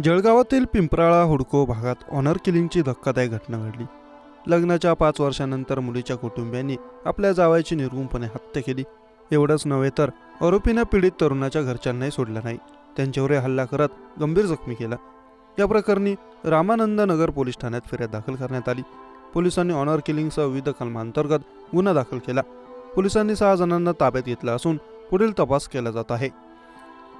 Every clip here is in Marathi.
जळगावातील पिंपराळा हुडको भागात ऑनर किलिंगची धक्कादायक घटना घडली. लग्नाच्या पाच वर्षानंतर मुलीच्या कुटुंबियांनी आपल्या जावायची निर्गुणपणे हत्या केली. एवढंच नव्हे तर आरोपीनं पीडित तरुणाच्या घरच्यांनाही सोडलं नाही. त्यांच्यावर हल्ला करत गंभीर जखमी केला. या प्रकरणी रामानंद नगर पोलीस ठाण्यात फिर्याद दाखल करण्यात आली. पोलिसांनी ऑनर किलिंगसह विविध कलमांतर्गत गुन्हा दाखल केला. पोलिसांनी सहा जणांना ताब्यात घेतला असून पुढील तपास केला जात आहे.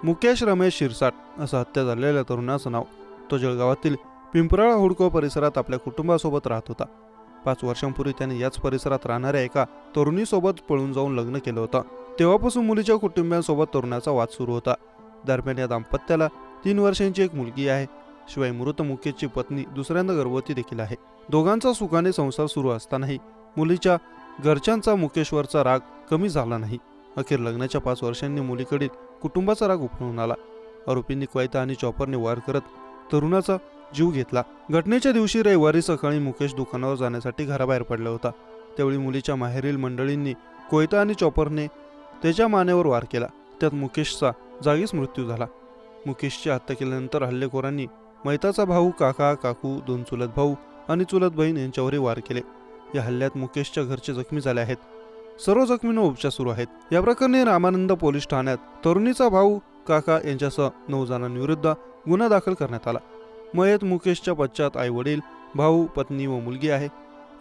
मुकेश रमेश शिरसाट असं हत्या झालेल्या तरुणाचं नाव. तो जळगावातील पिंपराळा हुडको परिसरात आपल्या कुटुंबासोबत राहत होता. पाच वर्षांपूर्वी त्याने याच परिसरात राहणाऱ्या एका तरुणीसोबत पळून जाऊन लग्न केलं होतं. तेव्हापासून मुलीच्या कुटुंबियांसोबत तरुणाचा वाद सुरू होता. दरम्यान या दाम्पत्याला तीन वर्षांची एक मुलगी आहे. शिवाय मृत मुकेशची पत्नी दुसऱ्यांदा गर्भवती देखील आहे. दोघांचा सुखाने संसार सुरू असतानाही मुलीच्या घरच्यांचा मुकेशवरचा राग कमी झाला नाही. अखेर लग्नाच्या पाच वर्षांनी मुलीकडील कुटुंबाचा राग उफळून आला. आरोपींनी क्वायता आणि चॉपरने वार करत तरुणाचा जीव घेतला. घटनेच्या दिवशी रविवारी सकाळी मुकेश दुकानावर जाण्यासाठी घराबाहेर पडला होता. त्यावेळी मुलीच्या माहेरील मंडळींनी कोयता आणि चॉपरने त्याच्या मानेवर वार केला. त्यात मुकेशचा जागीच मृत्यू झाला. मुकेशची हत्या केल्यानंतर हल्लेखोरांनी मैताचा भाऊ काका काकू दोन चुलत भाऊ आणि चुलत बहीण यांच्यावरही वार केले. या हल्ल्यात मुकेशच्या घरचे जखमी झाले आहेत. सर्व जखमींवर उपचार सुरू आहेत. या प्रकरणी रामानंद पोलीस ठाण्यात तरुणीचा भाऊ काका यांच्यासह नऊ जणांविरुद्ध गुन्हा दाखल करण्यात आला. मयत मुकेशच्या पश्चात आई वडील भाऊ पत्नी व मुलगी आहे.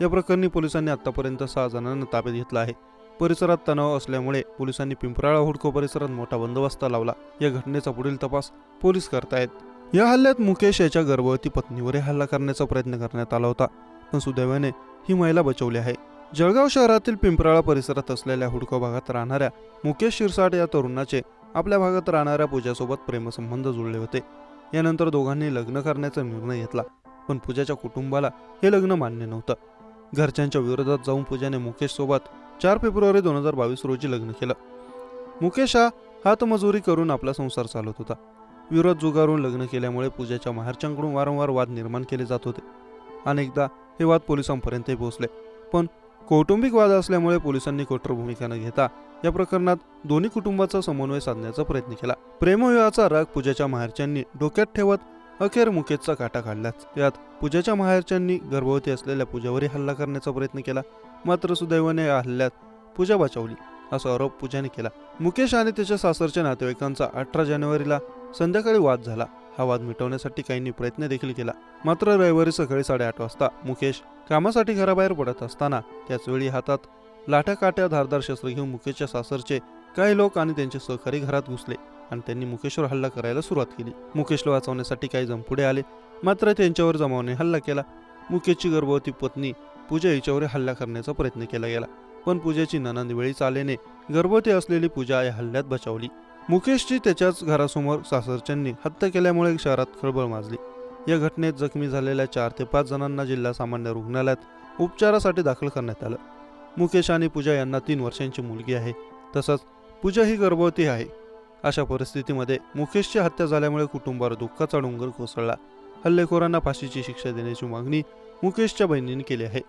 या प्रकरणी पोलिसांनी आतापर्यंत सहा जणांना ताब्यात घेतलं आहे. परिसरात तणाव असल्यामुळे पोलिसांनी पिंपराळा हुडको परिसरात मोठा बंदोबस्त लावला. या घटनेचा पुढील तपास पोलीस करतायत या हल्ल्यात मुकेश याच्या गर्भवती पत्नीवरही हल्ला करण्याचा प्रयत्न करण्यात आला होता. पण सुदैवाने ही महिला बचावली आहे. जळगाव शहरातील पिंपराळा परिसरात असलेल्या हुडको भागात राहणाऱ्या मुकेश शिरसाट या तरुणाचे आपल्या भागात राहणाऱ्या पूजासोबत प्रेमसंबंध जुळले होते. यानंतर दोघांनी लग्न करण्याचा निर्णय घेतला पण पूजाच्या कुटुंबाला हे लग्न मान्य नव्हतं. घरच्यांच्या विरोधात जाऊन पूजाने मुकेशसोबत चार फेब्रुवारी दोन हजार बावीस रोजी लग्न केलं. मुकेश हा हातमजुरी करून आपला संसार चालवत होता. विरोध जुगारून लग्न केल्यामुळे पूजाच्या माहेरच्यांकडून वारंवार वाद निर्माण केले जात होते. अनेकदा हे वाद पोलिसांपर्यंतही पोहोचले पण कौटुंबिक वाद असल्यामुळे पोलिसांनी कठोर भूमिका न घेता या प्रकरणात दोन्ही कुटुंबाचा समन्वय साधण्याचा प्रयत्न केला. प्रेमविवाहाचा राग पूजाच्या माहेरच्यांनी डोक्यात ठेवत अखेर मुकेशचा काटा काढलाच. यात पूजाच्या माहेरच्यांनी गर्भवती असलेल्या पूजावरही हल्ला करण्याचा प्रयत्न केला. मात्र सुदैवाने या हल्ल्यात पूजा बचावली असा आरोप पूजाने केला. मुकेश आणि त्याच्या सासरच्या नातेवाईकांचा अठरा जानेवारीला संध्याकाळी वाद झाला. हा वाद मिटवण्यासाठी काहींनी प्रयत्न देखील केला. मात्र रविवारी सकाळी साडेआठ वाजता मुकेश कामासाठी घराबाहेर पडत असताना त्याचवेळी हातात लाठाकाट्या धारदार शस्त्र घेऊन मुकेशच्या सासरचे काही लोक आणि त्यांचे सहकारी घरात घुसले आणि त्यांनी मुकेशवर हल्ला करायला सुरुवात केली. मुकेशला वाचवण्यासाठी काही जण पुढे आले. मात्र त्यांच्यावर जमावने हल्ला केला. मुकेशची गर्भवती पत्नी पूजा हिच्यावर हल्ला करण्याचा प्रयत्न केला गेला. पण पूजाची ननंद वेळीच आल्याने गर्भवती असलेली पूजा या हल्ल्यात बचावली. मुकेशची त्याच्याच घरासमोर सासरच्यांनी हत्या केल्यामुळे शहरात खळबळ माजली. या घटनेत जखमी झालेल्या चार ते पाच जणांना जिल्हा सामान्य रुग्णालयात उपचारासाठी दाखल करण्यात आलं. मुकेश आणि पूजा यांना तीन वर्षांची मुलगी आहे. तसंच पूजा ही गर्भवती आहे. अशा परिस्थितीमध्ये मुकेशची हत्या झाल्यामुळे कुटुंबावर दुःखाचा डोंगर कोसळला. हल्लेखोरांना फाशीची शिक्षा देण्याची मागणी मुकेशच्या बहिणीने केली आहे.